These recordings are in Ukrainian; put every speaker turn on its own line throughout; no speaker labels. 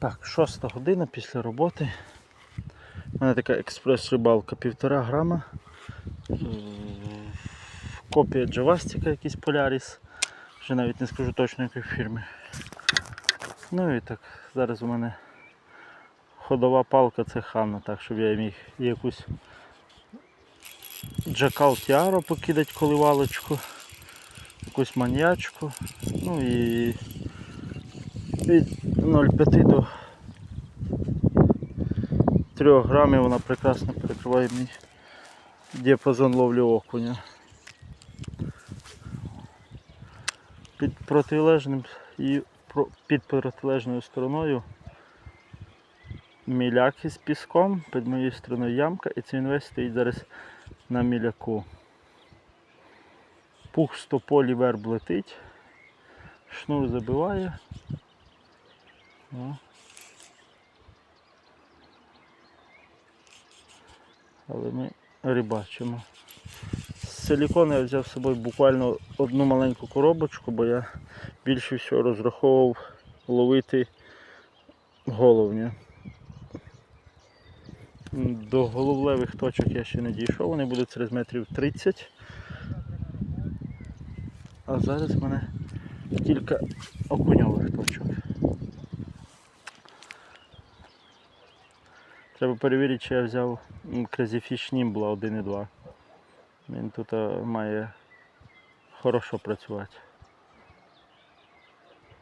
Так, шоста година після роботи. У мене така експрес-рибалка півтора грама. Копія Джавастика якийсь Polaris. Вже навіть не скажу точно якої фірми. Ну і так, зараз у мене ходова палка це хана, так щоб я міг якусь Джакал Тіаро покидати коливалочку, якусь маньячку. Ну і 0,5 до 3 грамів вона прекрасно перекриває мій діапазон ловлі окуня. Під протилежним і під протилежною стороною міляк із піском, під моєю стороною ямка і цей весь стоїть зараз на міляку. Пух з тополі верб летить, шнур забиває. О. Але ми рибачимо. З силікону я взяв з собою буквально одну маленьку коробочку, бо я більше всього розраховував ловити головня. До головлевих точок я ще не дійшов, вони будуть через метрів 30. А зараз в мене кілька окуньових точок. Треба перевірити, чи я взяв Crazy Nimbla 1.2. Він тут е, має хорошо працювати.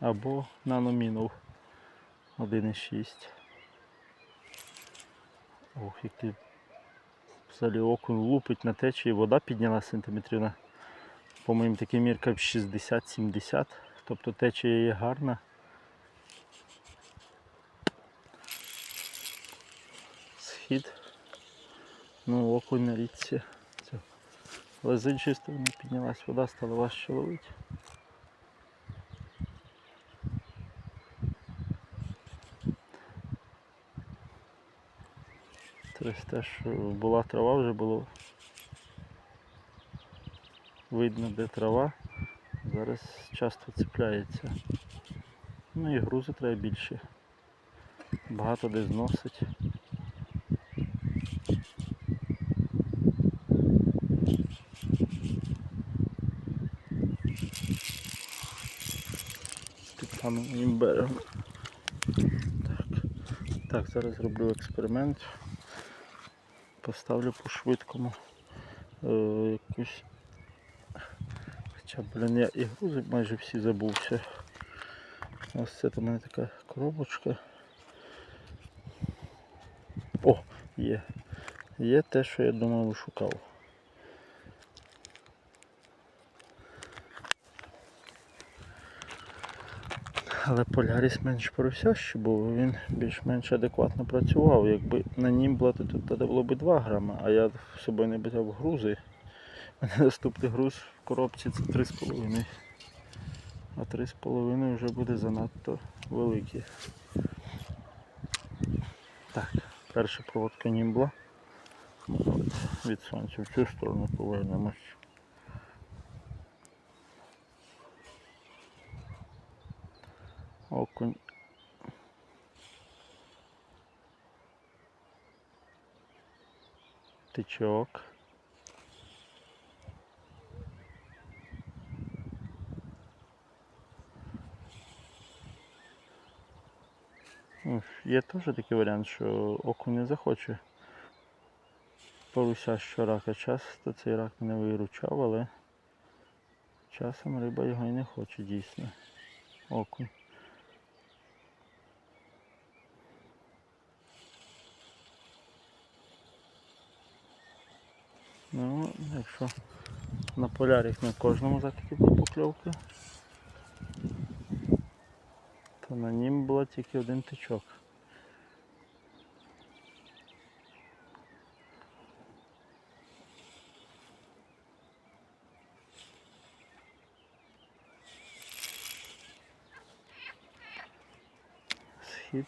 Або наномінув 1.6. Ох, який взагалі окунь лупить на течії, вода підняла сантиметрів по моїм таким міркам 60-70. Тобто течія є гарна. Схід. Ну, окунь на річці. Але з іншої сторони піднялась вода, стало важче ловити. Тобто те, що була трава, вже було видно, де трава. Зараз часто цепляється. Ну і грузи треба більше. Багато де зносить. Моїм берегом. Так. так, зараз зроблю експеримент. Поставлю по швидкому е, якусь. Хоча, блін, я і грузи майже всі забувся. Ось це у мене така коробочка. О, є. Є те, що я думав шукав. Але Поляріс менш просящий був, він більш-менш адекватно працював. Якби на нім то тут треба було б 2 грама, а я з собою не взяв грузи. У мене наступний груз в коробці це 3,5. А 3,5 вже буде занадто великий. Так, перша проводка німбла. Від сонця в цю сторону повернемось. Окунь. Тичок. Ну, Є теж такий варіант, що окунь не захоче поруся щорака. Часто цей рак мене виручав, але часом риба його і не хоче дійсно. Окунь. Ну, якщо на поляріх на кожному закиді були покльовки, то на нім було тільки один тичок. Схід.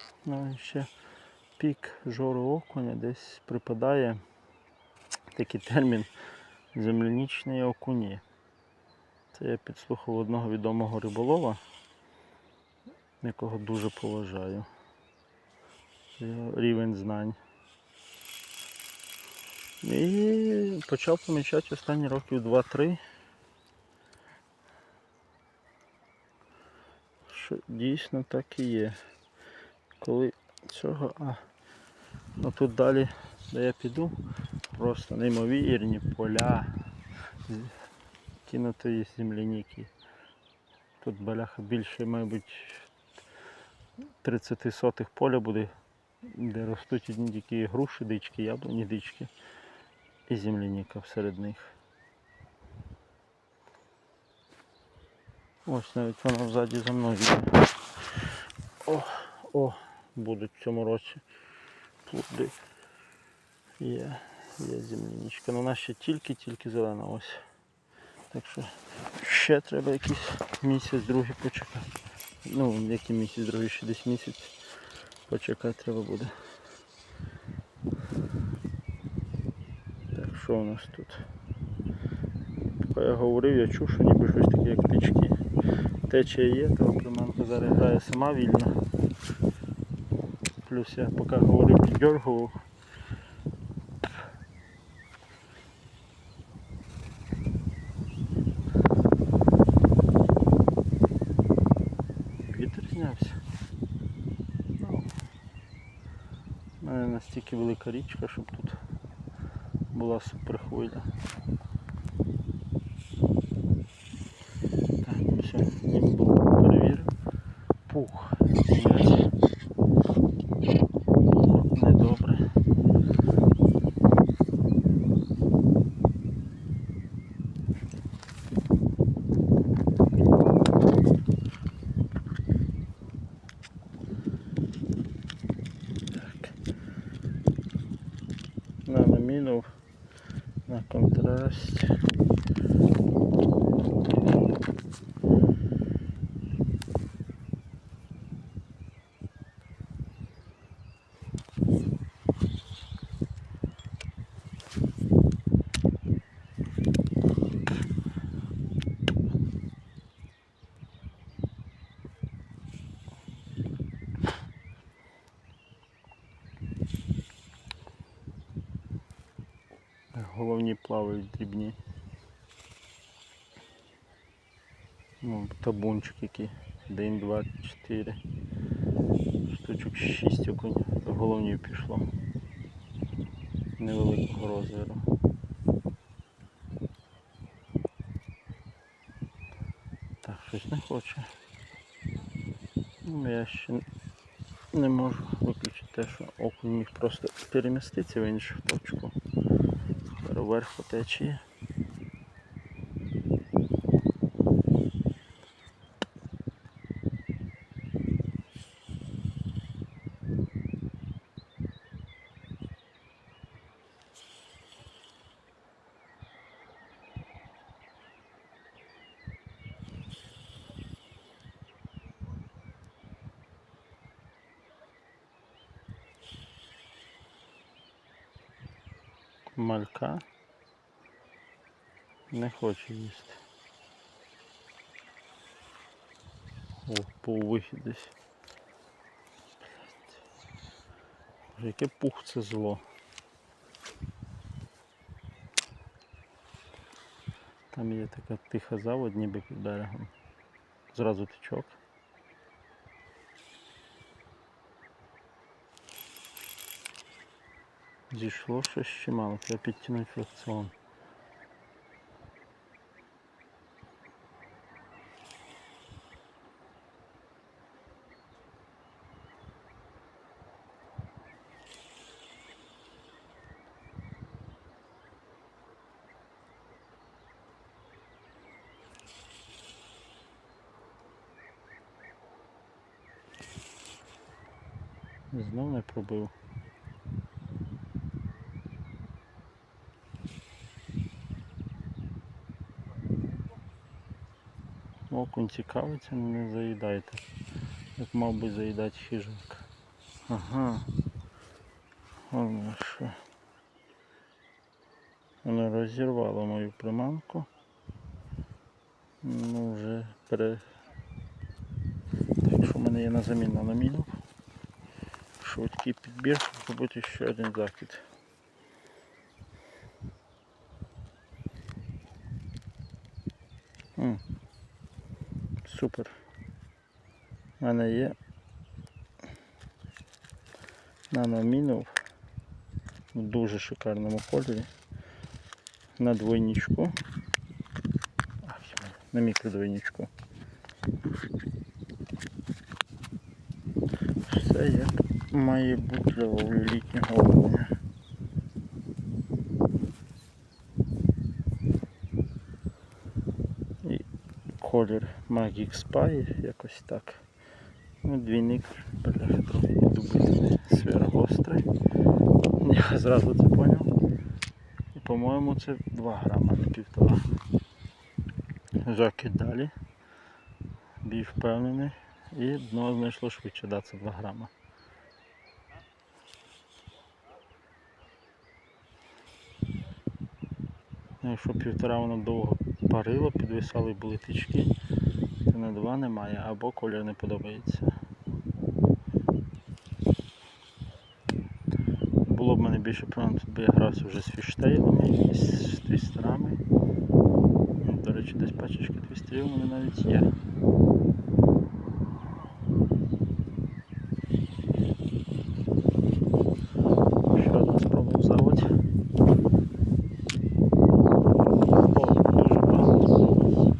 Ну, і ще пік жору окуня десь припадає такий термін землянічний окуні. Це я підслухав одного відомого риболова, якого дуже поважаю. Рівень знань. І почав помічати останні років 2-3. Що дійсно так і є. Коли цього, а ну тут далі, де я піду, просто неймовірні поля кинутої земляніки. Тут баляха більше, мабуть, 30 сотих поля буде, де ростуть одні тільки груші, дички, яблуні, дички і земляніка всеред них. Ось навіть вона взаді за мною. О, о, будуть в цьому році плоди. Є, є земляничка. Ну, вона ще тільки-тільки зелена ось. Так що ще треба якийсь місяць, другий почекати. Ну, який місяць, другий ще десь місяць почекати треба буде. Так, що у нас тут? Поки я говорив, я чув, що ніби щось таке, як тички. Течія є, то приманка зараз грає сама вільно. Плюс я поки говорив, піддергував. Вітер знявся. Ну, у мене настільки велика річка, щоб тут була супер хвиля. Так, ну все, німбл перевірив. Пух. Є. Недобре. Так. На намінув на контрасті. Плавають дрібні. Ну, табунчик який. Один, два, чотири. Штучок шість окунь. Головні пішло. Невеликого розміру. Так, щось не хоче. Ну, я ще не можу виключити те, що окунь міг просто переміститися в іншу точку. По течії. Малька не хоче їсти. О, був вихід десь. Яке пух це зло. Там є така тиха заводь, ніби під берегом. Зразу тичок. Зійшло щось ще мало, треба підтягнути фракціон. Знов не пробив. Окунь цікавиться, не заїдайте. Як мав би заїдати хижак. Ага. Воно що. Воно розірвало мою приманку. Ну вже пере. Так що в мене є на заміну на міну. Швидкий підбір, зробити ще один закид. Супер. У мене є наномінов в дуже шикарному кольорі на двойничку. На мікродвойничку. Все як має бути для літнього окуня. І колір Magic Spy, якось так. Ну, двійник, бляха, трохи дубити сверхгострий. Я зразу це поняв. І по-моєму це 2 грама, не півтора. Закид далі. Більш впевнений. І дно знайшло швидше, да, це 2 грама. Ну, Якщо півтора воно довго парило, підвисали були тички, на два немає, або колір не подобається. Було б мене більше проблем тут би я грався вже з фіштейлами і з твістерами. До речі, десь пачечка твістерів у мене навіть є. Ще одна спроба в заводі. О, дуже багато.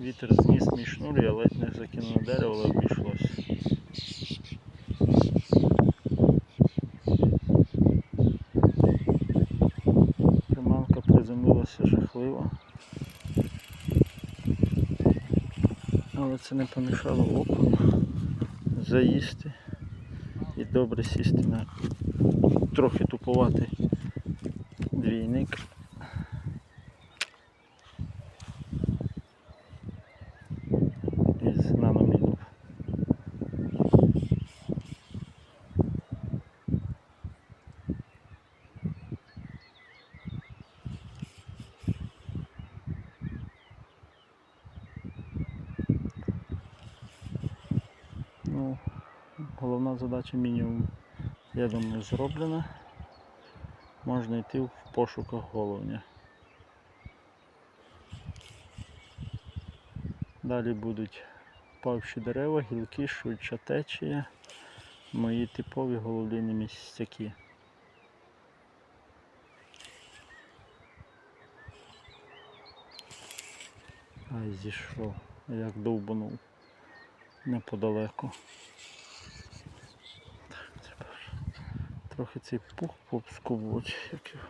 Вітер зніс мій шнур, я ледь не закинув на дерево, але обійшлось. Приманка приземлилася жахливо. Але це не помішало окуну заїсти і добре сісти на трохи тупувати двійник. Задача мінімум, я думаю, зроблена. Можна йти в пошуках головня. Далі будуть павші дерева, гілки, швидша течія, мої типові головліні місцяки. Ай, зійшов, як довбанув неподалеку. Так, треба ж трохи цей пух попскубуть. Як його.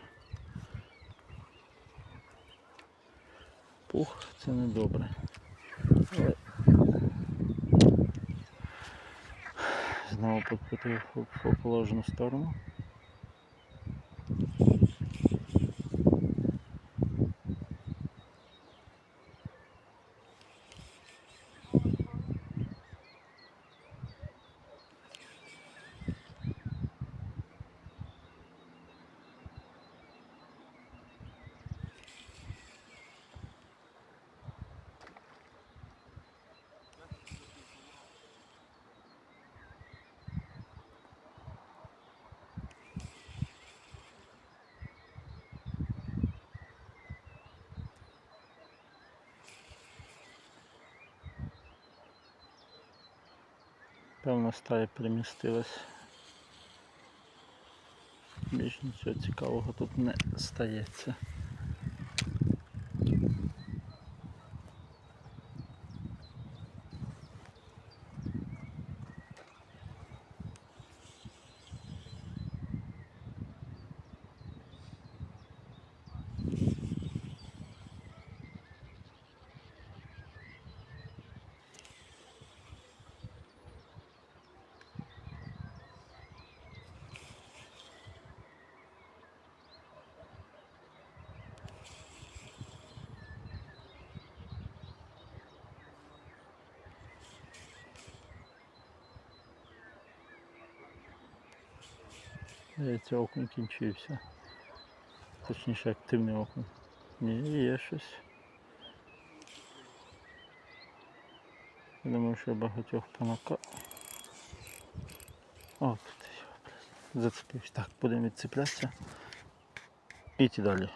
Пух це не добре. Але Знову в в положену сторону. Певно стая перемістилась. Більш нічого цікавого тут не стається. Здається, окунь кінчився. Точніше, активний окунь. Ні, є щось. Я думаю, що багатьох помака. О, тут. Зацепився. Так, будемо відцеплятися. І йти далі.